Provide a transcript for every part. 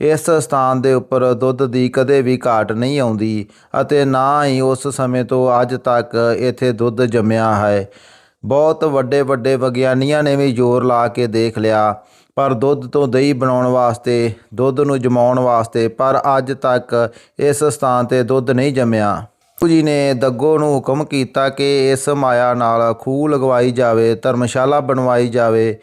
ਇਸ ਸਥਾਨ ਦੇ ਉੱਪਰ ਦੁੱਧ ਦੀ ਕਦੇ ਵੀ ਘਾਟ ਨਹੀਂ ਆਉਂਦੀ ਅਤੇ ਨਾ ਹੀ ਉਸ ਸਮੇਂ ਤੋਂ ਅੱਜ ਤੱਕ ਇੱਥੇ ਦੁੱਧ ਜੰਮਿਆ ਹੈ। ਬਹੁਤ ਵੱਡੇ ਵੱਡੇ ਵਿਗਿਆਨੀਆਂ ਨੇ ਵੀ ਜ਼ੋਰ ਲਾ ਕੇ ਦੇਖ ਲਿਆ, ਪਰ ਦੁੱਧ ਤੋਂ ਦਹੀਂ ਬਣਾਉਣ ਵਾਸਤੇ, ਦੁੱਧ ਨੂੰ ਜਮਾਉਣ ਵਾਸਤੇ, ਪਰ ਅੱਜ ਤੱਕ ਇਸ ਸਥਾਨ ਤੇ ਦੁੱਧ ਨਹੀਂ ਜੰਮਿਆ। ਗੁਰੂ ਜੀ ਨੇ ਦੱਗੋ ਨੂੰ ਹੁਕਮ ਕੀਤਾ ਕਿ ਇਸ ਮਾਇਆ ਨਾਲ ਖੂਹ ਲਗਵਾਈ ਜਾਵੇ, ਧਰਮਸ਼ਾਲਾ ਬਣਵਾਈ ਜਾਵੇ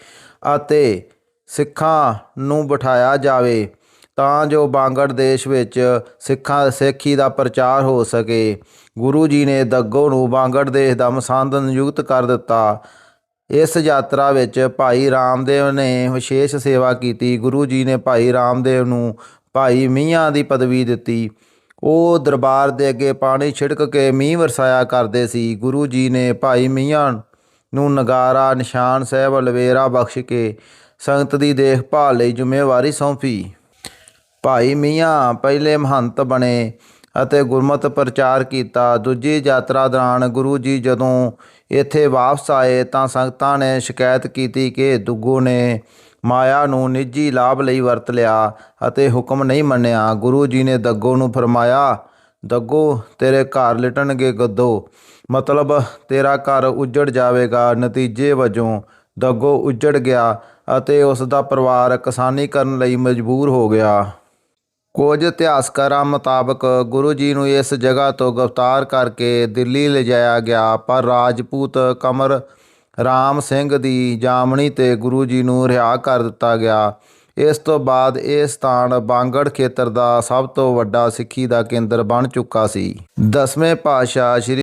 ਅਤੇ ਸਿੱਖਾਂ ਨੂੰ ਬਿਠਾਇਆ ਜਾਵੇ, ਤਾਂ ਜੋ ਬਾਂਗੜ ਦੇਸ਼ ਵਿੱਚ ਸਿੱਖਾਂ, ਸਿੱਖੀ ਦਾ ਪ੍ਰਚਾਰ ਹੋ ਸਕੇ। ਗੁਰੂ ਜੀ ਨੇ ਦੱਗੋ ਨੂੰ ਬਾਂਗੜ ਦੇਸ਼ ਦਾ ਮਸੰਦ ਨਿਯੁਕਤ ਕਰ ਦਿੱਤਾ। ਇਸ ਯਾਤਰਾ ਵਿੱਚ ਭਾਈ ਰਾਮਦੇਵ ਨੇ ਵਿਸ਼ੇਸ਼ ਸੇਵਾ ਕੀਤੀ। ਗੁਰੂ ਜੀ ਨੇ ਭਾਈ ਰਾਮਦੇਵ ਨੂੰ ਭਾਈ ਮੀਆਂ ਦੀ ਪਦਵੀ ਦਿੱਤੀ। ਉਹ ਦਰਬਾਰ ਦੇ ਅੱਗੇ ਪਾਣੀ ਛਿੜਕ ਕੇ ਮੀਂਹ ਵਰਸਾਇਆ ਕਰਦੇ ਸੀ। ਗੁਰੂ ਜੀ ਨੇ ਭਾਈ ਮੀਆਂ ਨੂੰ ਨਗਾਰਾ, ਨਿਸ਼ਾਨ ਸਾਹਿਬ ਲਵੇਰਾ ਬਖਸ਼ ਕੇ ਸੰਗਤ ਦੀ ਦੇਖਭਾਲ ਲਈ ਜ਼ਿੰਮੇਵਾਰੀ ਸੌਂਪੀ। ਭਾਈ ਮੀਆਂ ਪਹਿਲੇ ਮਹੰਤ ਬਣੇ ਅਤੇ ਗੁਰਮਤ ਪ੍ਰਚਾਰ ਕੀਤਾ। ਦੂਜੀ ਯਾਤਰਾ ਦੌਰਾਨ ਗੁਰੂ ਜੀ ਜਦੋਂ ਇੱਥੇ ਵਾਪਸ ਆਏ ਤਾਂ ਸੰਗਤਾਂ ਨੇ ਸ਼ਿਕਾਇਤ ਕੀਤੀ ਕਿ ਦੁੱਗੂ ਨੇ ਮਾਇਆ ਨੂੰ ਨਿੱਜੀ ਲਾਭ ਲਈ ਵਰਤ ਲਿਆ ਅਤੇ ਹੁਕਮ ਨਹੀਂ ਮੰਨਿਆ। ਗੁਰੂ ਜੀ ਨੇ ਦੱਗੋ ਨੂੰ ਫਰਮਾਇਆ, ਦੱਗੋ, ਤੇਰੇ ਘਰ ਲਿਟਣਗੇ ਗੱਦੋ। ਮਤਲਬ ਤੇਰਾ ਘਰ ਉੱਜੜ ਜਾਵੇਗਾ। ਨਤੀਜੇ ਵਜੋਂ ਦੱਗੋ ਉੱਜੜ ਗਿਆ ਅਤੇ ਉਸ ਦਾ ਪਰਿਵਾਰ ਕਿਸਾਨੀ ਕਰਨ ਲਈ ਮਜਬੂਰ ਹੋ ਗਿਆ। ਕੁਝ ਇਤਿਹਾਸਕਾਰਾਂ ਮੁਤਾਬਕ ਗੁਰੂ ਜੀ ਨੂੰ ਇਸ ਜਗ੍ਹਾ ਤੋਂ ਗ੍ਰਿਫਤਾਰ ਕਰਕੇ ਦਿੱਲੀ ਲਿਜਾਇਆ ਗਿਆ, ਪਰ ਰਾਜਪੂਤ ਕਮਰ ਰਾਮ ਸਿੰਘ ਦੀ ਜਾਮਣੀ ਤੇ ਗੁਰੂ ਜੀ ਨੂੰ ਰਿਹਾ ਕਰ ਦਿੱਤਾ ਗਿਆ। ਇਸ ਤੋਂ ਬਾਅਦ ਇਹ ਸਥਾਨ ਬਾਂਗੜ ਖੇਤਰ ਦਾ ਸਭ ਤੋਂ ਵੱਡਾ ਸਿੱਖੀ ਦਾ ਕੇਂਦਰ ਬਣ ਚੁੱਕਾ ਸੀ। ਦਸਵੇਂ ਪਾਤਸ਼ਾਹ ਸ੍ਰੀ